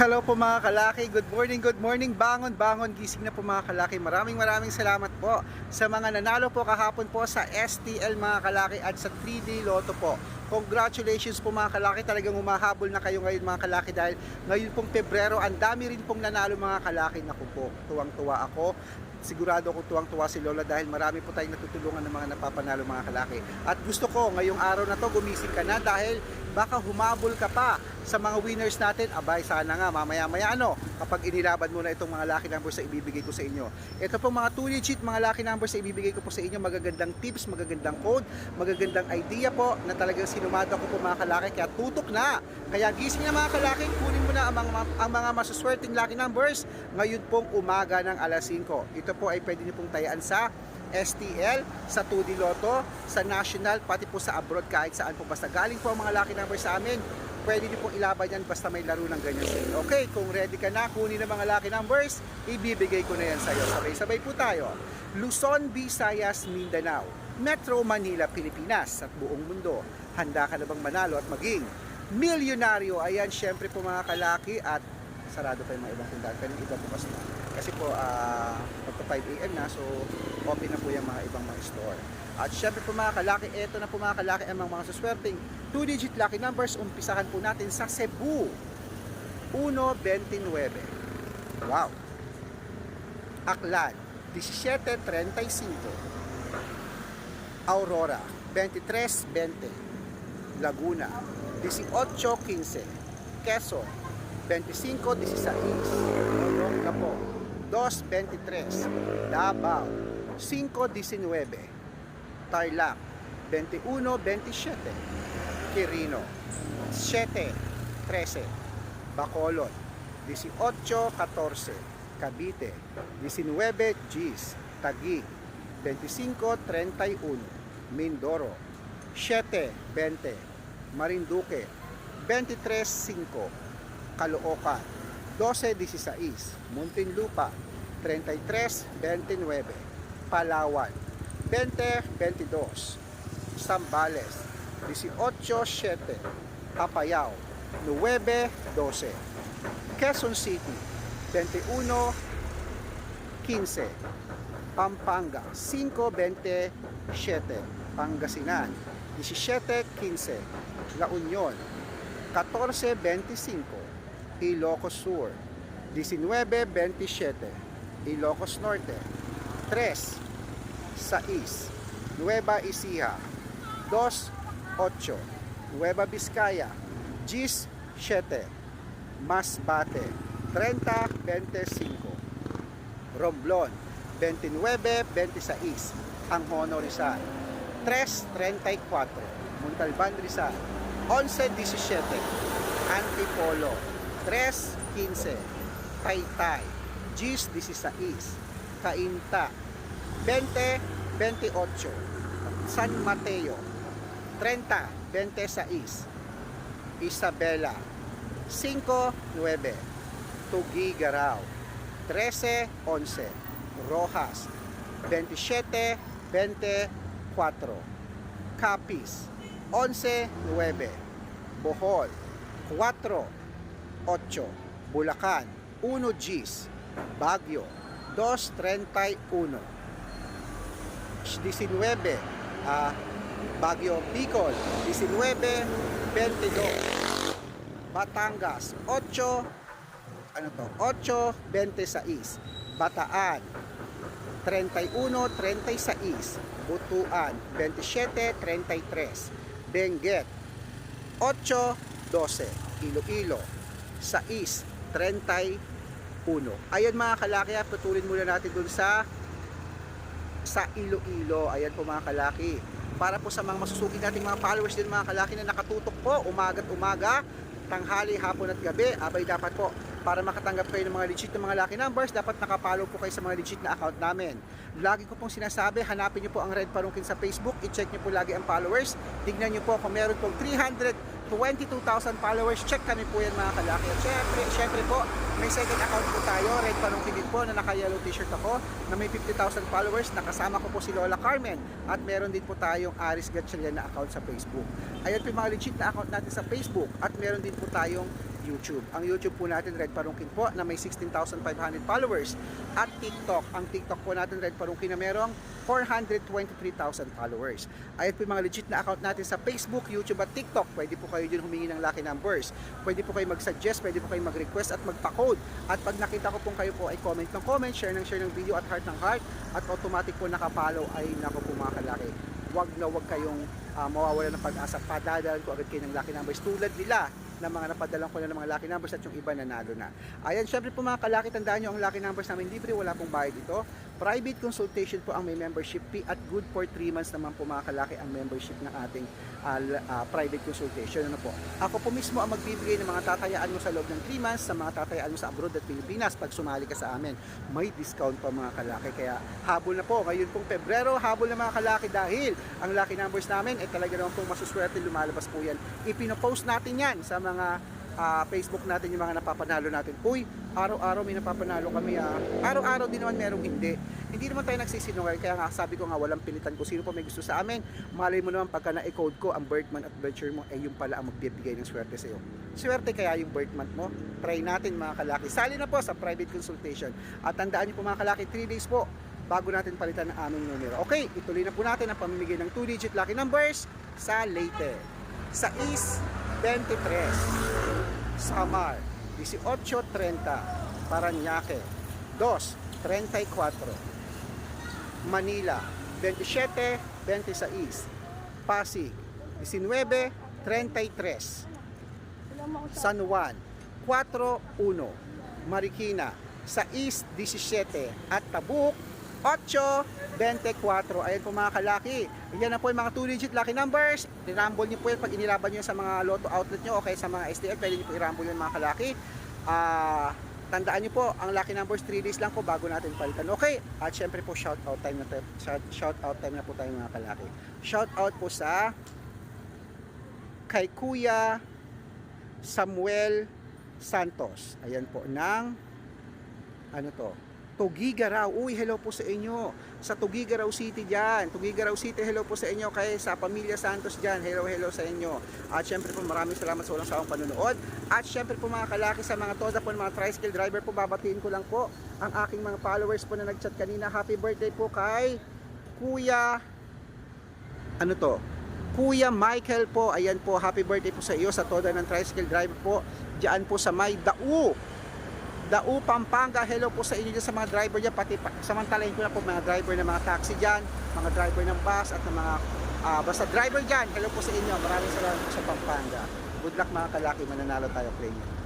Hello po mga kalaki, good morning, good morning, bangon, bangon, gising na po mga kalaki. Maraming maraming salamat po sa mga nanalo po kahapon po sa STL mga kalaki at sa 3D Lotto po. Congratulations po mga kalaki, talagang umahabol na kayo ngayon mga kalaki dahil ngayon pong Pebrero, ang dami rin pong nanalo mga kalaki. Naku po, tuwang-tuwa ako. Sigurado ko tuwang-tuwa si Lola dahil marami po tayong natutulungan ng mga napapanalo mga kalaki. At gusto ko ngayong araw na to gumising ka na dahil baka humabol ka pa sa mga winners natin. Abay, sana nga mamaya-maya ano, kapag inilaban mo na itong mga lucky numbers na ibibigay ko sa inyo. Ito po mga 2 digit mga lucky numbers na ibibigay ko po sa inyo. Magagandang tips, magagandang code, magagandang idea po na talagang sinumado ko po mga kalaki. Kaya tutok na. Kaya gising na mga kalaki, kunin mo na ang mga, ang mga masuswerteng lucky numbers ngayon pong umaga ng alas 5. Ito po ay pwede niyo pong tayaan sa STL, sa 2D Lotto, sa national, pati po sa abroad kahit saan po basta galing po ang mga lucky numbers sa amin pwede niyo pong ilaban yan basta may laro ng ganyan sa. Okay, kung ready ka na, kunin ang mga lucky numbers, ibibigay ko na yan sa'yo. Sabay-sabay po tayo. Luzon, Visayas, Mindanao, Metro Manila, Pilipinas, at buong mundo. Handa ka na bang manalo at maging milyonaryo? Ayan, syempre po mga kalaki at sarado pa yung mga ibang tindahan. Pero iba bukas na. Kasi po, uh, magpa 5 a.m. na, so open na po yung mga ibang mga store. At syempre po mga kalaki, eto na po mga kalaki ang mga mga suswerteng 2-digit lucky numbers. Umpisahan po natin sa Cebu. 1.29. Wow. Aklan, 17.35. Aurora, 23.20. Laguna, 18.15. Quezon, 25.16. Olongapo, 2.23. Davao, 5.19. Tarlac, 21.27. Quirino, 7.13. Bacolod, 18.14. Cavite, 19 Gs. Taguig, 25.31. Mindoro, 7.20. Marinduque, 23.5. Caloocan, 12.16. Muntinlupa, 33.29. Palawan, 20.22. Zambales, 18.7. Apayao, 9.12. Quezon City, 21.15. Pampanga, 5.27. Pangasinan, 17.15. La Union, 14.25. Ilocos Sur, 19.27. Ilocos Norte, 3. 6. Nueva Ecija, 2.8. Nueva Vizcaya, Gis 7. Masbate, 30.25. Romblon, 29.26. Angono Rizal, 3.34. Montalban Rizal, 11.17. Antipolo, 3.15. Taytay, Gis 16. Cainta, 20.28. San Mateo, 30.26. Isabela, 5.9. Tugigaraw, 13.11. Rojas, 27.24. Capiz, 11.9. Bohol, 4.8. Bulacan, 1 Gs. Baguio, 2.31. 19 ah Baguio Bicol. 19.22 Batangas. 8 ano to? 8.26 Bataan. 31.36 Butuan. 27.33 Benguet. 8.12 Iloilo 6.31 Ayan mga kalaki, putulin muna natin dun sa sa Iloilo. Ayan po mga kalaki. Para po sa mga masusuki nating mga followers din mga kalaki na nakatutok po umaga't umaga, tanghali, hapon at gabi. Abay dapat po para makatanggap kayo ng mga legit na mga lucky numbers, dapat nakapollow po kayo sa mga legit na account namin. Lagi ko pong sinasabi, hanapin nyo po ang Red Parungkin sa Facebook, i-check nyo po lagi ang followers. Tignan nyo po kung meron pong 322,000 followers, check kami po yan mga kalaki. At syempre, syempre po, may second account po tayo, Red Parungkin din po, na naka-yellow t-shirt ako, na may 50,000 followers, nakasama ko po si Lola Carmen. At meron din po tayong Aris Gatchalian na account sa Facebook. Ayan po yung mga legit na account natin sa Facebook. At meron din po tayong YouTube. Ang YouTube po natin, Red Parungkin po, na may 16,500 followers. At TikTok, ang TikTok po natin, Red Parungkin, na merong 423,000 followers. Ayan po yung mga legit na account natin sa Facebook, YouTube at TikTok. Pwede po kayo dyan humingi ng lucky numbers. Pwede po kayo mag-suggest, pwede po kayo mag-request at magpa-code. At pag nakita ko pong kayo po ay comment ng comment, share ng share ng video at heart ng heart, at automatic po nakapollow ay nako po mga kalaki. Wag na wag kayong ah, mawawala ng pag-asa. Padadalan ko agad kayo ng lucky numbers tulad nila na mga napadalan ko na ng mga lucky numbers at yung iba nanalo na. Ayan, syempre po mga kalaki, tandaan nyo ang lucky numbers namin libre, wala pong bayad ito. Private consultation po ang may membership fee at good for 3 months naman po mga kalaki ang membership ng ating l- ah, private consultation. Ano po? Ako po mismo ang magbibigay ng mga tatayaan mo sa loob ng 3 months sa mga tatayaan mo sa abroad at Pilipinas pag sumali ka sa amin. May discount pa mga kalaki. Kaya habol na po. Ngayon pong Pebrero, habol na mga kalaki dahil ang lucky numbers namin ay talaga naman pong masuswerte lumalabas po yan. Ipinopost natin yan sa mga ah, Facebook natin yung mga napapanalo natin. Uy, araw-araw may napapanalo kami ah. Araw-araw din naman merong hindi. Hindi naman tayo nagsisinungaling. Kaya nga sabi ko nga walang pilitan kung sino po may gusto sa amin. Malay mo naman pagka na-code ko ang birth month at venture mo, eh yung pala ang magbibigay ng swerte sa iyo. Swerte kaya yung birth mo? Try natin mga kalaki. Sali na po sa private consultation. At tandaan niyo po mga kalaki, 3 days po bago natin palitan ang aming numero. Okay, ituloy na po natin ang pamimigay ng 2-digit lucky numbers sa Leyte. Sa East, 23. Samar, 18.30. Paranaque, 2, 34. Manila, 27, 26. Pasig, 19, 33. San Juan, 4-1. Marikina, sa East 17 at Tabuk 8-24. Ayan po mga kalaki. Yan na po yung mga 2-digit lucky numbers. Rinumble nyo po yan pag inilaban nyo sa mga lotto outlet nyo o kaya sa mga STL. Pwede nyo po i-rumble yun mga kalaki. Ah... tandaan nyo po, ang lucky numbers 3 days lang po bago natin palitan. Okay? At syempre po shout out time na tayo. Shout, shout out time na po tayo mga kalaki. Shout out po sa kay Kuya Samuel Santos. Ayan po, ng ano to? Tugigaraw. Uy, hello po sa inyo. Sa Tugigaraw City dyan. Tugigaraw City, hello po sa inyo. Kay sa Pamilya Santos dyan, hello, hello sa inyo. At syempre po, maraming salamat sa walang sawang panunood. At syempre po mga kalaki sa mga toda po, mga tricycle driver po, babatiin ko lang po ang aking mga followers po na nagchat kanina. Happy birthday po kay Kuya ano to? Kuya Michael po, ayan po, happy birthday po sa iyo sa toda ng tricycle driver po. Diyan po sa may Dau. Dau, Pampanga. Hello po sa inyo dyan sa mga driver dyan. Pati pa, samantalahin ko na po mga driver ng mga taxi dyan, mga driver ng bus at ng mga ah, basta driver dyan. Hello po sa inyo. Maraming salamat po sa Pampanga. Good luck mga kalaki, mananalo tayo, Clay.